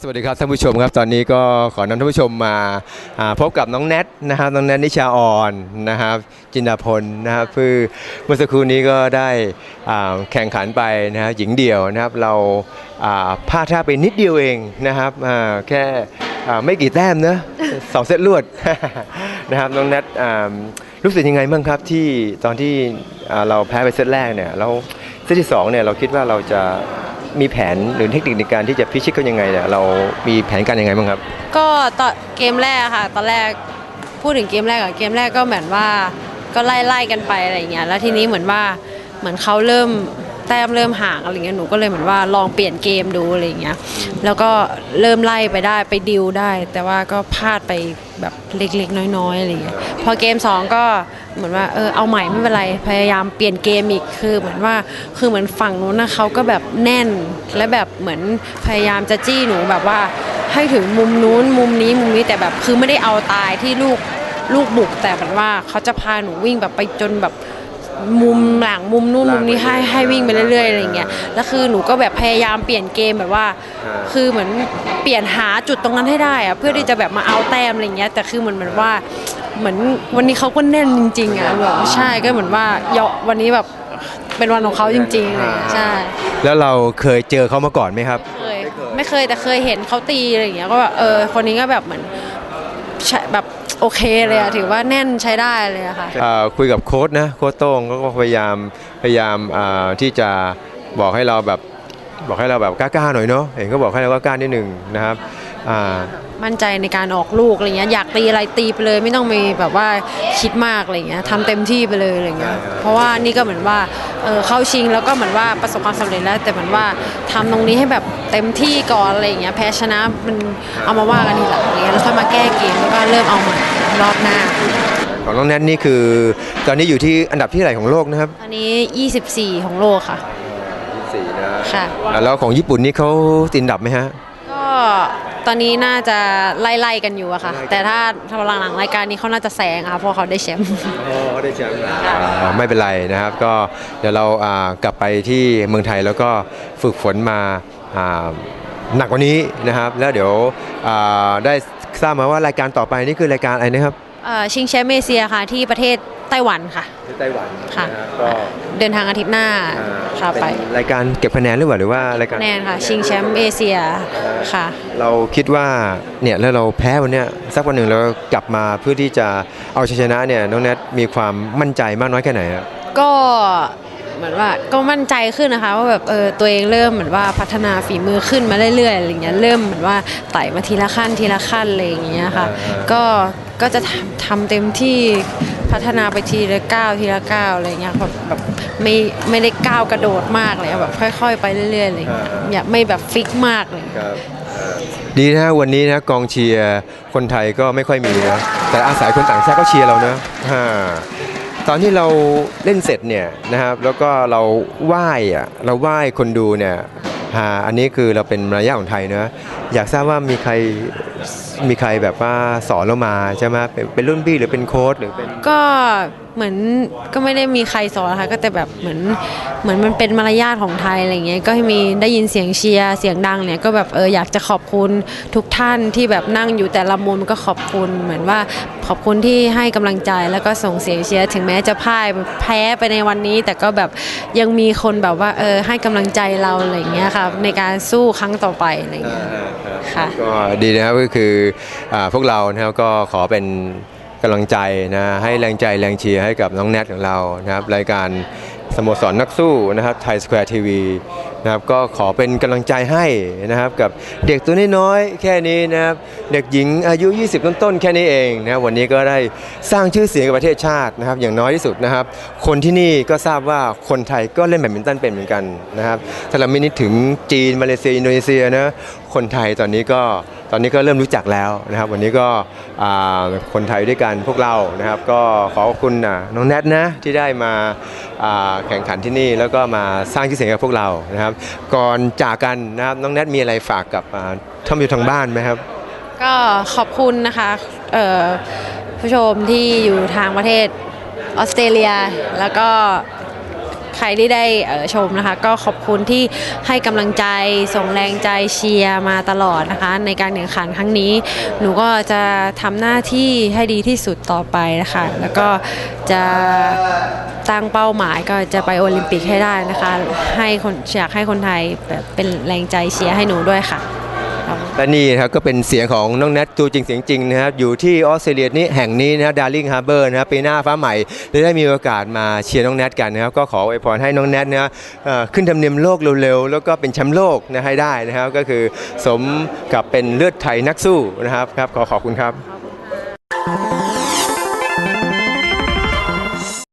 สวัสดีครับท่านผู้ชมครับตอนนี้ก็ขอนำท่านผู้ชมมาพบกับน้องแนทนะครับน้องแนทนิชาออนนะครับจินดาพลนะครับเพื่อเมื่อสักครู่นี้ก็ได้แข่งขันไปนะครับหญิงเดี่ยวนะครับเราพลาดท่าไปนิดเดียวเองนะครับแค่ไม่กี่แต้มนะสองเซตรวดนะครับน้องแนทรู้สึกยังไงบ้างครับที่ตอนที่เราแพ้ไปเซตแรกเนี่ยแล้ว เซตที่สองเนี่ยเราคิดว่าเราจะมีแผนหรือเทคนิคในการที่จะพิชิตเขายังไงเนี่ยเรามีแผนการยังไงบ้างครับ ก็ตอนเกมแรกค่ะ ตอนแรกพูดถึงเกมแรกอะเกมแรกก็เหมือนว่าก็ไล่ไล่กันไปอะไรอย่างเงี้ยแล้วทีนี้เหมือนว่าเหมือนเขาเริ่ม ต้มเริ่มห่างอะไรเงี้ยหนูก็เลยเหมือนว่าลองเปลี่ยนเกมดูอะไรเงี้ยแล้วก็เริ่มไล่ไปได้ไปดิวได้ แต่ว่าก็พลาดไปแบบเล็กๆ น้อยๆอะไรเงี้ยพอเกมสองก็เหมือนว่าเออเอาใหม่ไม่เป็นไรพยายามเปลี่ยนเกมอีกคือเหมือนว่าคือเหมือนฝั่งนู้นนะเขาก็แบบแน่นและแบบเหมือนพยายามจะจี้หนูแบบว่าให้ถึงมุมนู้นมุมนี้มุมนี้แต่แบบคือไม่ได้เอาตายที่ลูกลูกบุกแต่แบบว่าเขาจะพาหนูวิ่งแบบไปจนแบบ มุมหลังมุมนู้นมุมนี้ให้ให้วิ่งไปเรื่อยๆอะไรอย่างเงี้ยแล้วคือหนูก็แบบพยายามเปลี่ยนเกมแบบว่าอ่า คือเหมือนเปลี่ยนหาจุดตรงนั้นให้ได้อะเพื่อที่จะแบบมาเอาแต้มอะไรเงี้ยแต่คือเหมือนเหมือนว่าเหมือนวันนี้เขาก็แน่นจริงๆอะแบบใช่ก็เหมือนว่าเยาะวันนี้แบบเป็นวันของเขาจริงๆอะไรอย่างเงี้ยใช่แล้วเราเคยเจอเขามาก่อนไหมครับเคยไม่เคยแต่เคยเห็นเขาตีอะไรอย่างเงี้ยก็แบบเออคนนี้ก็แบบเหมือนใช่แบบ โอเคเลยอะถือว่าแน่นใช้ได้เลยอะค่ะ เอ่อคุยกับโค้ดนะโค้ดโต้งก็พยายามพยายามอ่าที่จะบอกให้เราแบบบอกให้เราแบบกล้าๆหน่อยเนาะเห็นก็บอกให้เรากล้าๆนิดหนึ่งนะครับอ่ามั่นใจในการออกลูกอะไรเงี้ยอยากตีอะไรตีไปเลยไม่ต้องมีแบบว่าคิดมากอะไรเงี้ยทำเต็มที่ไปเลยอะไรเงี้ยเพราะว่านี่ก็เหมือนว่า เออเข้าชิงแล้วก็เหมือนว่าประสบความสำเร็จแล้ว แต่เหมือนว่าทำตรงนี้ให้แบบเต็มที่ก่อนอะไรเงี้ยแพ้ชนะมันเอามาว่ากันทีหลังอะไรเงี้ยแล้วค่อยมาแก้เกมแล้วก็เริ่มเอาใหม่รอบหน้าของน้องแนทนี่คือ ตอนนี้อยู่ที่อันดับที่เท่าไหร่ของโลกนะครับตอนนี้ 24 ของโลกค่ะสี่นะค่ะแล้วของญี่ปุ่นนี่เขาติดอันดับไหมฮะก็ ตอนนี้น่าจะไล่ๆกันอยู่อะค่ะ แต่ถ้าถ้าหลังๆรายการนี้เขาน่าจะแซงอะค่ะเพราะเขาได้แชมป์ อ๋อได้แชมป์ไม่เป็นไรนะครับ ก็เดี๋ยวเราอ่ากลับไปที่เมืองไทยแล้วก็ฝึกฝนมาอ่าหนักกว่านี้นะครับ แล้วเดี๋ยวอ่าได้ทราบมาว่ารายการต่อไปนี่คือรายการอะไรนะครับ เอ่อชิงแชมป์เอเชียค่ะที่ประเทศ ไต้หวันค่ะ ที่ไต้หวันค่ะนะฮะก็เดินทางอาทิตย์หน้าค่ะไปเป็นรายการเก็บคะแนนหรือเปล่าหรือว่ารายการคะแนนค่ะ ชิงแชมป์เอเชียค่ะ เราคิดว่าเนี่ยแล้วเราแพ้วันเนี้ยสักวันหนึ่งเรากลับมาเพื่อที่จะเอาชัยชนะเนี่ยน้องแนทมีความมั่นใจมากน้อยแค่ไหนครับ ก็เหมือนว่าก็มั่นใจขึ้นนะคะว่าแบบเออตัวเองเริ่มเหมือนว่าพัฒนาฝีมือขึ้นมาเรื่อยๆอะไรเงี้ยเริ่มเหมือนว่าไต่มาทีละขั้นทีละขั้นอะไรอย่างเงี้ยค่ะก็ก็จะทำทำเต็มที่ พัฒนาไปทีละก้าวทีละก้าวอะไรเงี้ยแบบแบบไม่ไม่ได้ก้าวกระโดดมากเลยอะแบบค่อยๆไปเรื่อยๆอะไรเงี้ยอย่าไม่แบบฟิกมากเลย ครับดีนะวันนี้นะกองเชียร์คนไทยก็ไม่ค่อยมีนะแต่อาศัยคนต่างชาติก็เชียร์เรานะอ่าตอนที่เราเล่นเสร็จเนี่ยนะครับแล้วก็เราไหว้อะเราไหว้คนดูเนี่ย อ่าอันนี้คือเราเป็นมารยาทของไทยเนะอยากทราบว่ามีใครมีใครแบบว่าสอนเรามาใช่ไหมเป็นเป็นรุ่นพี่หรือเป็นโค้ชหรือเป็น ก็ เหมือนก็ไม่ได้มีใครสอนนะคะก็แต่แบบเหมือนเหมือนมันเป็นมารยาทของไทยอะไรเงี้ยก็มีได้ยินเสียงเชียร์เสียงดังเนี่ยก็แบบเอออยากจะขอบคุณทุกท่านที่แบบนั่งอยู่แต่ละมุมก็ขอบคุณเหมือนว่าขอบคุณที่ให้กำลังใจแล้วก็ส่งเสียงเชียร์ถึงแม้จะพ่ายแพ้ไปในวันนี้ แต่ก็แบบยังมีคนแบบว่าเออให้กำลังใจเราอะไรเงี้ยค่ะในการสู้ครั้งต่อไปอะไรเงี้ยค่ะก็ดีนะครับก็คืออพวกเรานะครับก็ขอเป็น กำลังใจนะให้แรงใจแรงเชียร์ให้กับน้องแนทของเรานะครับรายการสโมสรนักสู้นะครับไทยสแควร์ทีวีนะครับก็ขอเป็นกำลังใจให้นะครับกับเด็กตัวน้อยๆแค่นี้นะครับเด็กหญิงอายุ 20 ต้นๆแค่นี้เองนะวันนี้ก็ได้สร้างชื่อเสียงกับประเทศชาตินะครับอย่างน้อยที่สุดนะครับ คนที่นี่ก็ทราบว่าคนไทยก็เล่นแบดมินตันเป็นเหมือนกันนะครับถ้าเราไม่นึกถึงจีนมาเลเซียอินโดนีเซียนะ คนไทยตอนนี้ก็ตอนนี้ก็เริ่มรู้จักแล้วนะครับ วันนี้ก็คนไทยด้วยกันพวกเรานะครับ ก็ขอขอบคุณนะน้องแนทนะที่ได้มาแข่งขันที่นี่แล้วก็มาสร้างชื่อเสียงกับพวกเรานะครับ ก่อนจากกันนะครับน้องแนทมีอะไรฝากกับท่านผู้ชมทางบ้านไหมครับ ก็ขอบคุณนะคะผู้ชมที่อยู่ทางประเทศออสเตรเลียแล้วก็ ใครที่ได้ออชมนะคะ ก็ขอบคุณที่ให้กำลังใจส่งแรงใจเชียร์มาตลอดนะคะ ในการแข่งขันครั้งนี้ หนูก็จะทำหน้าที่ให้ดีที่สุดต่อไปนะคะ แล้วก็จะตั้งเป้าหมายก็จะไปโอลิมปิกให้ได้นะคะ ให้คนอยากให้คนไทยแบบเป็นแรงใจเชียร์ให้หนูด้วยค่ะ และนี่นะครับก็เป็นเสียงของน้องแนทตัวจริงเสียงจริงนะครับอยู่ที่ออสเตรเลียนี้แห่งนี้นะครับดาร์ลิงฮาร์เบอร์นะครับปีหน้าฟ้าใหม่ได้ได้มีโอกาสมาเชียร์น้องแนทกันนะครับก็ขออวยพรให้น้องแนทนะเอ่อขึ้นทำเนียมโลกเร็วๆแล้วก็เป็นแชมป์โลกนะให้ได้นะครับก็คือสมกับเป็นเลือดไทยนักสู้นะครับครับขอขอบคุณครับ